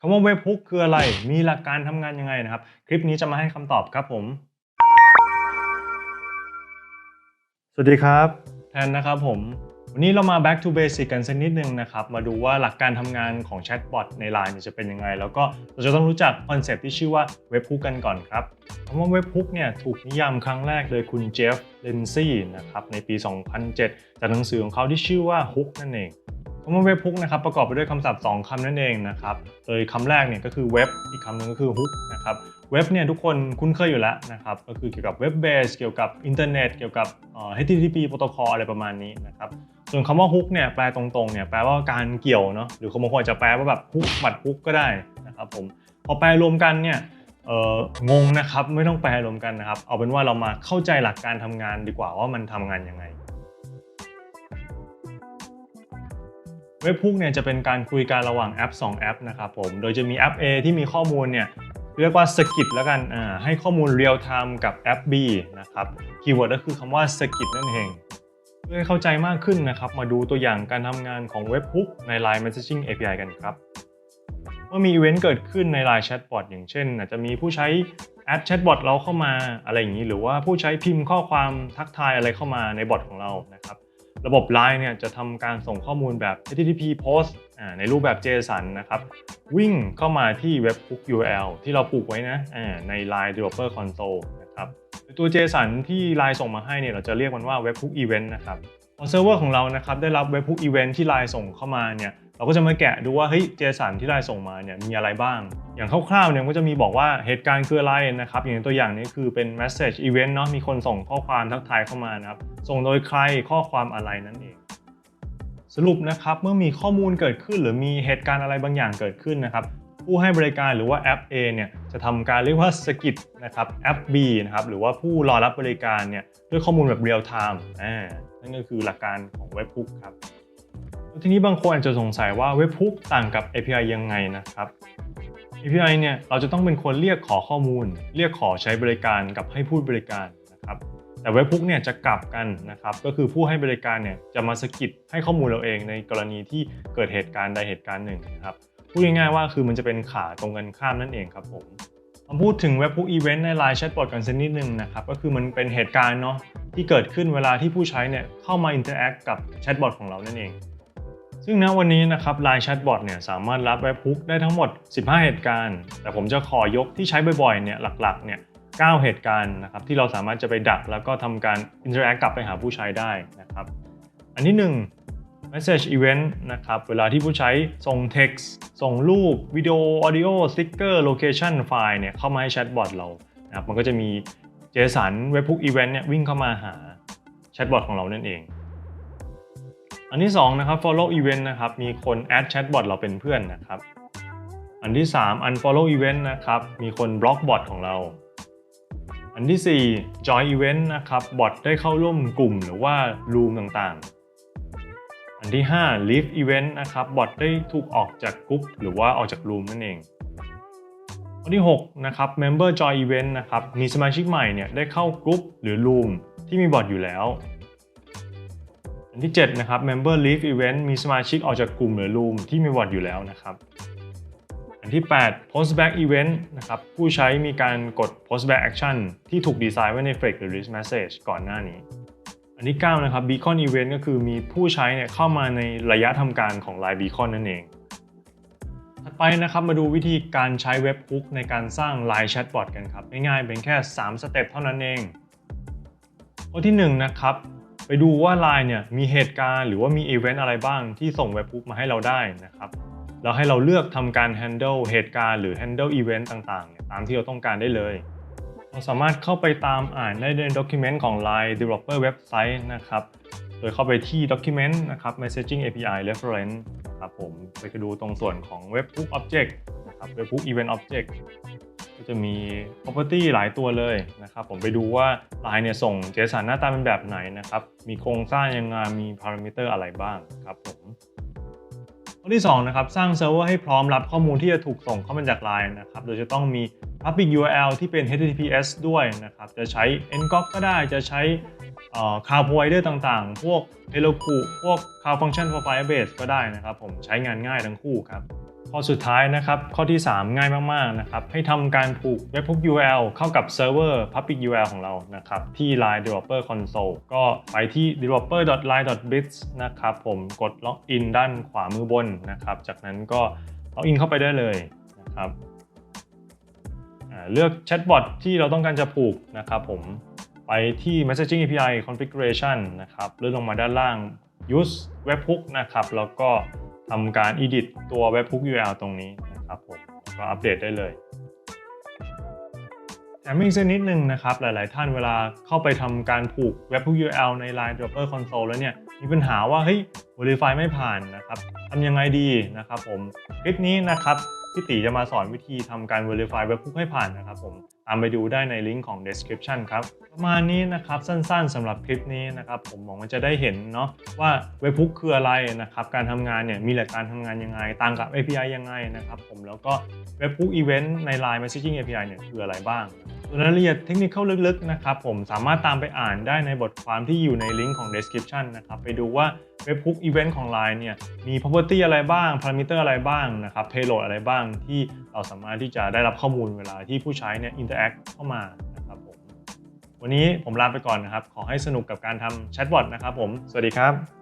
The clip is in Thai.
คำว่าเว็บฮุกคืออะไร มีหลักการทำงานยังไงนะครับ คลิปนี้จะมาให้คำตอบครับผม สวัสดีครับ แทนนะครับผม วันนี้เรามา back to basic กันสักนิดนึงนะครับ มาดูว่าหลักการทำงานของแชทบอทใน Line เนี่ยจะเป็นยังไง แล้วก็เราจะต้องรู้จักคอนเซปต์ที่ชื่อว่าเว็บฮุกกันก่อนครับคำว่าเว็บฮุกเนี่ยถูกนิยามครั้งแรกโดยคุณเจฟ เลนซี่นะครับในปี 2007 จากหนังสือของเขาที่ชื่อว่าฮุกนั่นเองคำว่าเว็บฮุกนะครับประกอบไปด้วยคำศัพท์ 2 คำนั่นเองนะครับโดยคำแรกเนี่ยก็คือเว็บอีกคำหนึ่งก็คือฮุกนะครับเว็บเนี่ยทุกคนคุ้นเคยอยู่แล้วนะครับก็คือเกี่ยวกับเว็บเบสเกี่ยวกับอินเทอร์เน็ตเกี่ยวกับเอ่อ HTTP โปรโตคอลอะไรประมาณนี้นะครับส่วนคำว่าฮุกเนี่ยแปลตรงๆเนี่ยแปลว่าการเกี่ยวเนาะหรือคนบางคนอาจจะแปลว่าแบบฮุกบัตรฮุกก็ได้นะครับผมพอแปลรวมกันเนี่ยเอองงนะครับไม่ต้องแปลรวมกันนะครับเอาเป็นว่าเรามาเข้าใจหลักการทำงานดีกว่าว่ามันทำงานยังไง เว็บพุกเนี่ยจะเป็นการคุยกันระหว่างแอป 2 แอปนะครับผม โดยจะมีแอป A ที่มีข้อมูลเนี่ยเรียกว่าสกิปแล้วกันอ่าให้ข้อมูลเรียลไทม์กับแอป B นะครับ คีย์เวิร์ดก็คือคำว่าสกิปนั่นเองเพื่อให้เข้าใจมากขึ้นนะครับ มาดูตัวอย่างการทำงานของเว็บพุกใน Line Messaging API กันครับเมื่อมีอีเวนต์เกิดขึ้นใน Line Chatbot อย่างเช่น อาจจะมีผู้ใช้แอด Chatbot เราเข้ามาอะไรอย่างนี้ หรือว่าผู้ใช้พิมพ์ข้อความทักทายอะไรเข้ามาในบอทของเรานะครับ ระบบ Line เนี่ยจะทำการส่งข้อมูลแบบ HTTP post ในรูปแบบ JSON นะครับ วิ่งเข้ามาที่ Webhook URL ที่เราปลูกไว้นะใน Line Developer Console นะครับตัว JSON ที่ Line ส่งมาให้เนี่ยเราจะเรียกมันว่า Web Hook Event นะครับพอเซิร์ฟเวอร์ของเรานะครับได้รับ Web Hook Event ที่ Line ส่งเข้ามาเนี่ย เราก็จะมาแกะดูว่าเฮ้ย JSON ที่ Line ส่งมาเนี่ยมีอะไรบ้าง อย่างคร่าวๆเนี่ยก็จะมีบอกว่าเหตุการณ์คืออะไรนะครับ อย่างตัวอย่างนี้คือเป็น Message Event เนาะมีคนส่งข้อความทักทายเข้ามานะครับ ส่งโดยใครข้อความอะไรนั่นเอง สรุปนะครับเมื่อมีข้อมูลเกิดขึ้น หรือมีเหตุการณ์อะไรบางอย่างเกิดขึ้นนะครับผู้ให้บริการหรือว่าแอป A เนี่ยจะทำการเรียกว่าสกิปนะครับแอป B นะครับหรือว่าผู้รอรับบริการเนี่ยด้วยข้อมูลแบบเรียลไทม์อ่านั่นก็คือหลักการของเว็บพุกครับ ทีนี้บางคนอาจจะสงสัยว่าเว็บพุกต่างกับ API ยังไงนะครับ API เนี่ยเราจะต้องเป็นคนเรียกขอข้อมูล เรียกขอใช้บริการกับให้ผู้บริการนะครับแต่เว็บพุกเนี่ยจะกลับกันนะครับก็คือผู้ให้บริการเนี่ยจะมาสกิปให้ข้อมูลเราเองในกรณีที่เกิดเหตุการณ์ใดเหตุการณ์หนึ่งนะครับพูดง่ายๆว่าคือมันจะเป็นขาตรงกันข้ามนั่นเองครับผมมาพูดถึงเว็บพุกอีเวนต์ใน Line Chatbot กันสักนิดนึงนะครับก็คือมันเป็นเหตุการณ์เนาะที่เกิดขึ้นเวลาที่ผู้ใช้เนี่ยเข้ามาอินเตอร์แอคกับแชทบอทของเรานั่นเอง ซึ่งณวันนี้นะครับ Line Chatbot เนี่ยสามารถรับเว็บพุกได้ทั้งหมด 15 เหตุการณ์ แต่ผมจะขอยกที่ใช้บ่อยๆเนี่ยหลักๆเนี่ย9เหตุการณ์นะครับที่เราสามารถจะไปดักแล้วก็ทำการ interact กลับไปหาผู้ใช้ได้นะครับ อันที่ 1 message event นะครับเวลาที่ผู้ใช้ส่ง text ส่งรูปวิดีโอ audio sticker location ไฟล์เนี่ยเข้ามาให้แชทบอทเรานะครับมันก็จะมี JSON webhook event เนี่ยวิ่งเข้ามาหาแชทบอทของเรานั่นเอง อันที่2นะครับ follow event นะครับ มีคน add chatbot เราเป็นเพื่อนนะครับ อันที่ 3 unfollow event นะครับ มีคน block bot ของเรา อันที่ 4 join event นะครับ บอทได้เข้าร่วมกลุ่มหรือว่า room ต่างๆ อันที่ 5 leave event นะครับ บอทได้ถูกออกจากกลุ่มหรือว่าออกจาก room นั่นเองอันที่6นะครับ member join event นะครับ มีสมาชิกใหม่เนี่ยได้เข้ากลุ่มหรือ room ที่มีบอทอยู่แล้ว ที่ 7 นะครับ member leave event มีสมาชิกออกจากกลุ่มหรือ room ที่มีบอทอยู่แล้วนะครับ อันที่ 8 post back event นะครับผู้ใช้มีการกด post back action ที่ถูกดีไซน์ไว้ใน fake release message ก่อนหน้านี้ อันที่ 9 นะครับ beacon event ก็คือมีผู้ใช้เนี่ยเข้ามาในระยะทำการของ line beacon นั่นเองถัดไปนะครับมาดูวิธีการใช้เว็บ hook ในการสร้าง line chatbot กันครับง่ายๆเป็นแค่ 3 สเต็ปเท่านั้นเองข้อที่ 1 นะครับ ไปดูว่า Line เนี่ยมีเหตุการณ์หรือว่ามีอีเวนต์อะไรบ้างที่ส่งเว็บ hook มาให้เราได้นะครับแล้วให้เราเลือกทำการ handle เหตุการณ์หรือ handle event ต่างๆเนี่ยตามที่เราต้องการได้เลย เราสามารถเข้าไปตามอ่านได้ใน document ของ Line Developer Website นะครับ โดยเข้าไปที่ document นะครับ messaging API reference ครับผมไปดูตรงส่วนของ webhook object นะครับ webhook event object ก็จะมี property หลายตัวเลยนะครับ ผมไปดูว่า Line เนี่ยส่ง JSON หน้าตาเป็นแบบไหนนะครับ มีโครงสร้างยังไงมี parameter อะไรบ้างครับผมข้อที่2นะครับสร้างเซิร์ฟเวอร์ให้พร้อมรับข้อมูลที่จะถูกส่งเข้ามาจาก Line นะครับ โดยจะต้องมี public URL ที่เป็น HTTPS ด้วยนะครับ จะใช้ Ngok ก็ได้จะใช้เอ่อ Cloud Provider ต่างๆ พวก Heroku พวก Cloud Function for Firebase ก็ได้นะครับ ผมใช้งานง่ายทั้งคู่ครับ ข้อสุดท้ายนะครับข้อที่ 3 ง่ายมาก ๆ นะครับ ให้ทำการผูก Webhook URL เข้ากับเซิร์ฟเวอร์ Public URL ของเรานะครับ ที่ Line Developer Console ก็ไปที่ developer.line.biz นะครับผมกด Login ด้านขวามือบนนะครับ จากนั้นก็ Login เข้าไปได้เลยนะครับเลือกแชทบอทที่เราต้องการจะผูกนะครับผมไปที่ Messaging API Configuration นะครับเลื่อนลงมาด้านล่าง Use Webhook นะครับแล้วก็ ทำการ edit ตัว Webhook URL ตรงนี้นะครับผมก็อัปเดตได้เลยแถมอีกสักนิดนึงนะครับ หลาย ๆ ท่านเวลาเข้าไปทำการผูก Webhook URL ใน Line Developer Console แล้วเนี่ย มีปัญหาว่าเฮ้ย Verify ไม่ผ่านนะครับทำยังไงดีนะครับผม คลิปนี้นะครับพี่ตีจะมาสอนวิธีทำการ Verify Webhook ให้ผ่านนะครับผมตามไปดูได้ในลิงก์ของ description ครับ ประมาณนี้นะครับสั้นๆสำหรับคลิปนี้นะครับผมหวังว่าจะได้เห็นเนาะว่า Webhook คืออะไรนะครับการทำงานเนี่ยมีหลักการทำงานยังไงต่างกับ API ยังไงนะครับผมแล้วก็ Webhook Event ใน Line Messaging API เนี่ยคืออะไรบ้างส่วนรายละเอียดเทคนิคเข้าลึกๆนะครับผมสามารถตามไปอ่านได้ในบทความที่อยู่ในลิงก์ของ description นะครับไปดูว่า Webhook Event ของ Line เนี่ยมี property อะไรบ้าง parameter อะไรบ้างนะครับ payload อะไรบ้างที่เราสามารถที่จะได้รับข้อมูลเวลาที่ผู้ใช้เนี่ยอินเตอร์แอคเข้ามานะครับผมวันนี้ผมลาไปก่อนนะครับ ขอให้สนุกกับการทำแชทบอทนะครับผม สวัสดีครับ